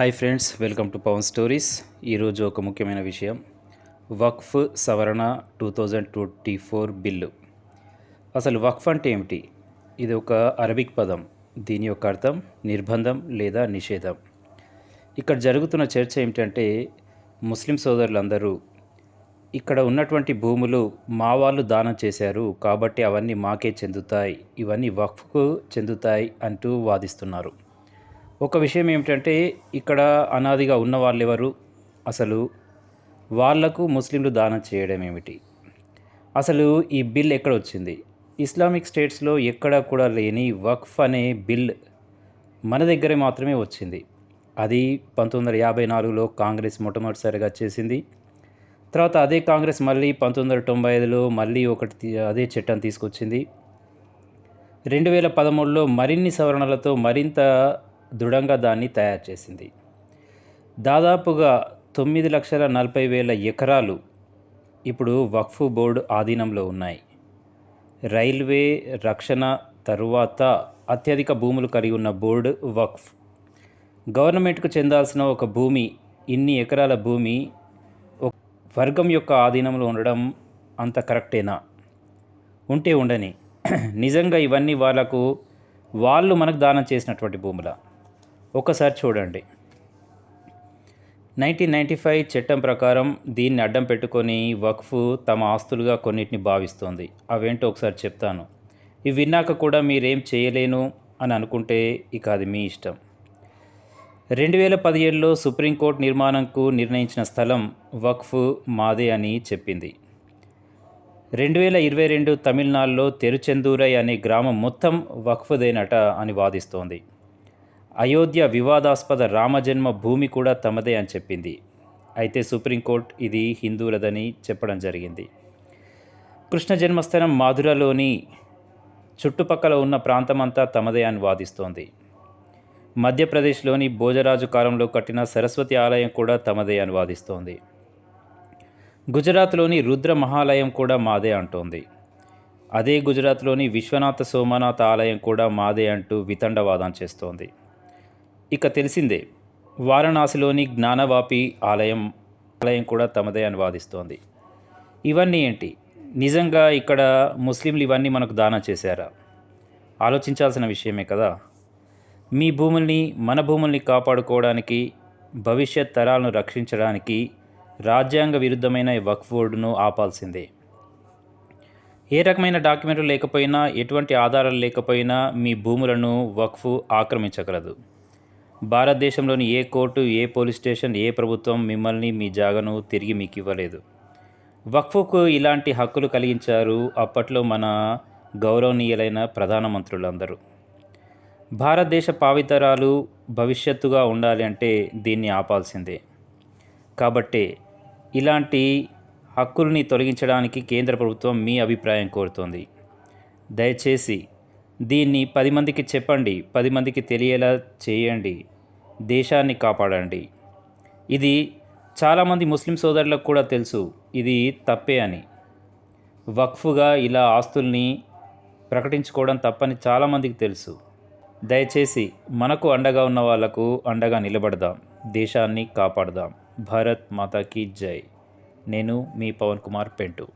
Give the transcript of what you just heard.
Hi friends welcome to Pawan stories ఈరోజు ఒక ముఖ్యమైన విషయం. వక్ఫ్ సవరణ two thousand twenty four bill. అసలు వక్ఫ్ అంటే ఏమిటి? ఇది ఒక అరబిక్ పదం. దీని యొక్క అర్థం నిర్బంధం లేదా నిషేధం. ఇక్కడ జరుగుతున్న చర్చ ఏమిటంటే ముస్లిం సోదరులందరూ ఇక్కడ ఉన్నటువంటి భూములు మా వాళ్ళు దానం చేశారు కాబట్టి అవన్నీ మాకే చెందుతాయి ఇవన్నీ వక్ఫ్కు చెందుతాయి అంటూ వాదిస్తున్నారు. ఒక విషయం ఏమిటంటే ఇక్కడ అనాదిగా ఉన్న వాళ్ళు ఎవరు అసలు వాళ్ళకు ముస్లింలు దానం చేయడం ఏమిటి? అసలు ఈ బిల్ ఎక్కడ వచ్చింది? ఇస్లామిక్ స్టేట్స్లో ఎక్కడా కూడా లేని వక్ఫ్ అనే బిల్ మన దగ్గరే మాత్రమే వచ్చింది. అది పంతొమ్మిది వందల యాభై నాలుగులో కాంగ్రెస్ మొట్టమొదటిసారిగా చేసింది. తర్వాత అదే కాంగ్రెస్ మళ్ళీ పంతొమ్మిది వందల తొంభై ఐదులో మళ్ళీ ఒకటి అదే చట్టం తీసుకొచ్చింది. రెండు వేల పదమూడులో మరిన్ని సవరణలతో మరింత దృఢంగా దాన్ని తయారు చేసింది. దాదాపుగా తొమ్మిది లక్షల నలభై వేల ఎకరాలు ఇప్పుడు వక్ఫ్ బోర్డు ఆధీనంలో ఉన్నాయి. రైల్వే రక్షణ తరువాత అత్యధిక భూములు కలిగి ఉన్న బోర్డు వక్ఫ్. గవర్నమెంట్కు చెందాల్సిన ఒక భూమి ఇన్ని ఎకరాల భూమి ఒక వర్గం యొక్క ఆధీనంలో ఉండడం అంత కరెక్టేనా? ఉంటే ఉండని. నిజంగా ఇవన్నీ వాళ్ళకు వాళ్ళు మనకు దానం చేసినటువంటి భూముల? ఒకసారి చూడండి. నైన్టీన్ నైంటీ ఫైవ్ చట్టం ప్రకారం దీన్ని అడ్డం పెట్టుకొని వక్ఫ్ తమ ఆస్తులుగా కొన్నిటిని భావిస్తోంది. అవేంటో ఒకసారి చెప్తాను. ఇవి విన్నాక కూడా మీరేం చేయలేను అని అనుకుంటే ఇక అది మీ ఇష్టం. రెండు వేల పదిహేడులో సుప్రీంకోర్టు నిర్మాణంకు నిర్ణయించిన స్థలం వక్ఫ్ మాదే అని చెప్పింది. రెండు వేల ఇరవై రెండు తమిళనాడులో తెరుచెందూరై అనే గ్రామం మొత్తం వక్ఫ్దేనట అని వాదిస్తోంది. అయోధ్య వివాదాస్పద రామజన్మ భూమి కూడా తమదే అని చెప్పింది. అయితే సుప్రీంకోర్టు ఇది హిందువులదని చెప్పడం జరిగింది. కృష్ణ జన్మస్థానం మాధురలోని చుట్టుపక్కల ఉన్న ప్రాంతమంతా తమదే అని వాదిస్తోంది. మధ్యప్రదేశ్లోని భోజరాజు కాలంలో కట్టిన సరస్వతి ఆలయం కూడా తమదే అని వాదిస్తోంది. గుజరాత్లోని రుద్ర మహాలయం కూడా మాదే అంటోంది. అదే గుజరాత్లోని విశ్వనాథ సోమనాథ ఆలయం కూడా మాదే అంటూ వితండవాదం చేస్తోంది. ఇక తెలిసిందే వారణాసిలోని జ్ఞానవాపి ఆలయం ఆలయం కూడా తమదే అని వాదిస్తోంది. ఇవన్నీ ఏంటి? నిజంగా ఇక్కడ ముస్లింలు ఇవన్నీ మనకు దానం చేశారా? ఆలోచించాల్సిన విషయమే కదా. మీ భూముల్ని మన భూముల్ని కాపాడుకోవడానికి భవిష్యత్ తరాలను రక్షించడానికి రాజ్యాంగ విరుద్ధమైన వక్ఫ్ బోర్డును ఆపాల్సిందే. ఏ రకమైన డాక్యుమెంట్లు లేకపోయినా ఎటువంటి ఆధారాలు లేకపోయినా మీ భూములను వక్ఫ్ ఆక్రమించగలదు. భారతదేశంలోని ఏ కోర్టు ఏ పోలీస్ స్టేషన్ ఏ ప్రభుత్వం మిమ్మల్ని మీ జాగను తిరిగి మీకు ఇవ్వలేదు. వక్ఫుకు ఇలాంటి హక్కులు కలిగించారు అప్పట్లో మన గౌరవనీయులైన ప్రధానమంత్రులందరూ. భారతదేశ పావితరాలు భవిష్యత్తుగా ఉండాలి అంటే దీన్ని ఆపాల్సిందే. కాబట్టి ఇలాంటి హక్కుల్ని తొలగించడానికి కేంద్ర ప్రభుత్వం మీ అభిప్రాయం కోరుతోంది. దయచేసి దీన్ని పది మందికి చెప్పండి పది మందికి తెలియేలా చేయండి దేశాన్ని కాపాడండి. ఇది చాలామంది ముస్లిం సోదరులకు కూడా తెలుసు ఇది తప్పే అని. వక్ఫ్గా ఇలా ఆస్తుల్ని ప్రకటించుకోవడం తప్పని చాలామందికి తెలుసు. దయచేసి మనకు అండగా ఉన్న వాళ్ళకు అండగా నిలబడదాం దేశాన్ని కాపాడదాం. భారత్ మాతాకి జై. నేను మీ పవన్ కుమార్ పెంటు.